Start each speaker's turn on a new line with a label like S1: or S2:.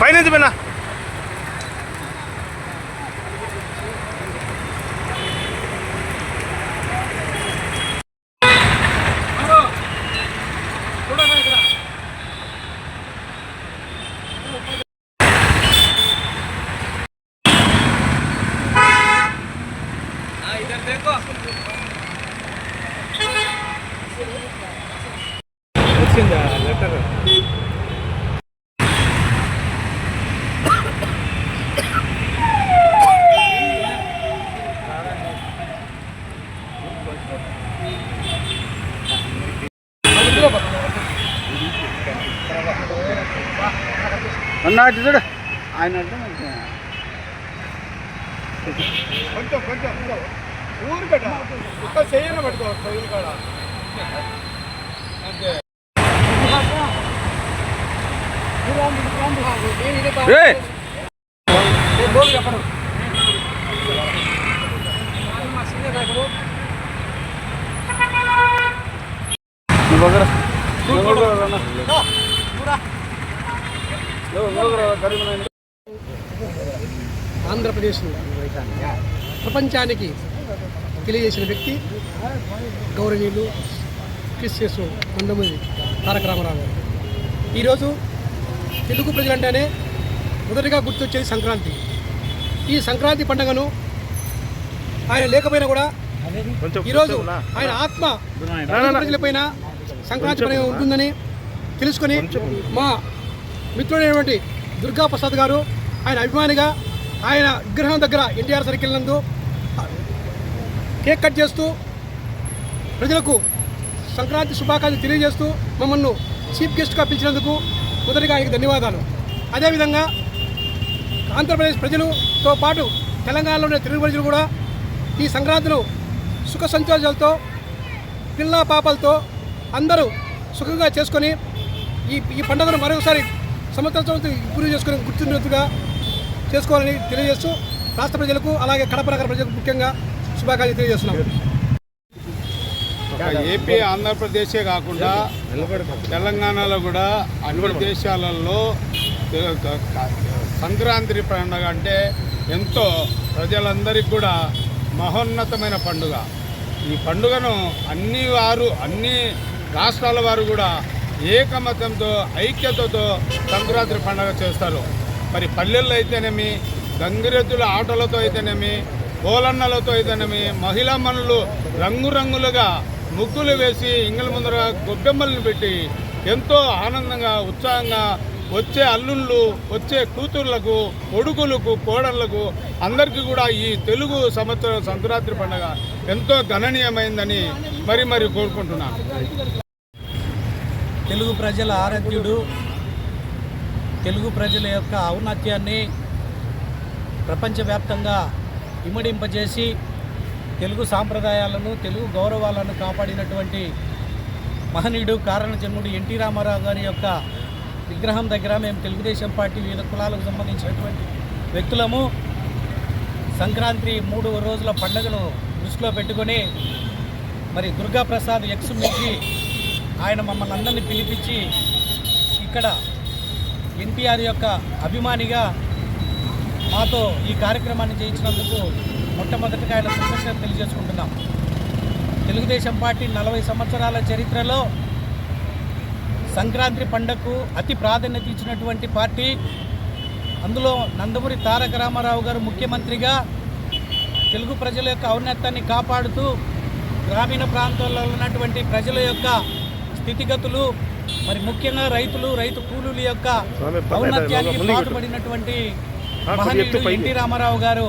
S1: పైనుంచి పైన. వచ్చిందా? లెటర్?
S2: అన్న అటు చూడు ఆయన మంచిగా.
S1: కొంచెం కొంచెం ఊరు కట్ట ఒక్క చెయ్యన పట్టుకో ఊరు కాడ!
S2: నువ్వు
S3: ఆంధ్రప్రదేశ్ ప్రపంచానికి తెలియజేసిన వ్యక్తి గౌరవనీయులు క్రిస్టియస్ నందమూరి తారక రామారావు గారు. ఈరోజు తెలుగు ప్రజలంటేనే మొదటిగా గుర్తొచ్చేది సంక్రాంతి. ఈ సంక్రాంతి పండుగను ఆయన లేకపోయినా కూడా ఈరోజు ఆయన ఆత్మ ప్రజలపైన సంక్రాంతి పండుగ ఉంటుందని తెలుసుకొని మా మిత్రుడైనటువంటి దుర్గా ప్రసాద్ గారు ఆయన అభిమానిగా ఆయన విగ్రహం దగ్గర ఎన్టీఆర్ సర్కిల్ నందు కేక్ కట్ చేస్తూ ప్రజలకు సంక్రాంతి శుభాకాంక్షలు తెలియజేస్తూ మమ్మల్ని చీఫ్ గెస్ట్గా పిలిచినందుకు మొదటిగా ఆయనకు ధన్యవాదాలు. అదేవిధంగా ఆంధ్రప్రదేశ్ ప్రజలతో పాటు తెలంగాణలో ఉండే తెలుగు ప్రజలు కూడా ఈ సంక్రాంతిను సుఖ సంతోషాలతో పిల్ల పాపలతో అందరూ సుఖంగా చేసుకొని ఈ ఈ పండుగను మరొకసారి సంవత్సరం గురి చేసుకుని గుర్తున్నట్టుగా చేసుకోవాలని తెలియజేస్తూ రాష్ట్ర ప్రజలకు అలాగే కడప నగర ప్రజలకు ముఖ్యంగా శుభాకాంక్షలు తెలియజేస్తున్నాం.
S4: ఏపీ ఆంధ్రప్రదేశే కాకుండా తెలంగాణలో కూడా అన్ని దేశాలలో సంక్రాంతి పండుగ అంటే ఎంతో ప్రజలందరికీ కూడా మహోన్నతమైన పండుగ. ఈ పండుగను అన్ని వారు అన్ని రాష్ట్రాల వారు కూడా ఏకమతంతో ఐక్యతతో సంక్రాంతి పండుగ చేస్తారు. మరి పల్లెల్లో అయితేనేమి గంగిరెద్దుల ఆటలతో అయితేనేమి కోలన్నలతో అయితేనేమి మహిళా మనులు రంగురంగులుగా ముగ్గులు వేసి ఇంగల ముందర గొబ్బెమ్మలను పెట్టి ఎంతో ఆనందంగా ఉత్సాహంగా వచ్చే అల్లుళ్ళు వచ్చే కూతుర్లకు కొడుకులకు కోడళ్ళకు అందరికీ కూడా ఈ తెలుగు సంవత్సరం సంక్రాంతి పండుగ ఎంతో గణనీయమైందని మరి మరి కోరుకుంటున్నాను.
S5: తెలుగు ప్రజల ఆరాధ్యుడు తెలుగు ప్రజల యొక్క ఔన్నత్యాన్ని ప్రపంచవ్యాప్తంగా ఇమడింపజేసి తెలుగు సాంప్రదాయాలను తెలుగు గౌరవాలను కాపాడినటువంటి మహనీయుడు కారణజన్ముడు ఎన్టీ రామారావు గారి యొక్క విగ్రహం దగ్గర మేము తెలుగుదేశం పార్టీ వివిధ కులాలకు సంబంధించినటువంటి వ్యక్తులము. సంక్రాంతి మూడు రోజుల పండుగను దృష్టిలో పెట్టుకొని మరి దుర్గాప్రసాద్ ఎక్స్ మించి ఆయన మమ్మల్ని అందరినీ పిలిపించి ఇక్కడ ఎన్టీఆర్ యొక్క అభిమానిగా మాతో ఈ కార్యక్రమాన్ని చేయించినందుకు మొట్టమొదటిగా ఆయన కృతజ్ఞత తెలియజేసుకుంటున్నాం. తెలుగుదేశం పార్టీ నలభై సంవత్సరాల చరిత్రలో సంక్రాంతి పండగకు అతి ప్రాధాన్యత ఇచ్చినటువంటి పార్టీ. అందులో నందమూరి తారక రామారావు గారు ముఖ్యమంత్రిగా తెలుగు ప్రజల యొక్క ఔన్నత్యాన్ని కాపాడుతూ గ్రామీణ ప్రాంతాల్లో ఉన్నటువంటి ప్రజల యొక్క స్థితిగతులు మరి ముఖ్యంగా రైతులు రైతు కూలీల యొక్క ఔన్నత్యానికి పాటుపడినటువంటి మహనీయుడు ఎన్టీ రామారావు గారు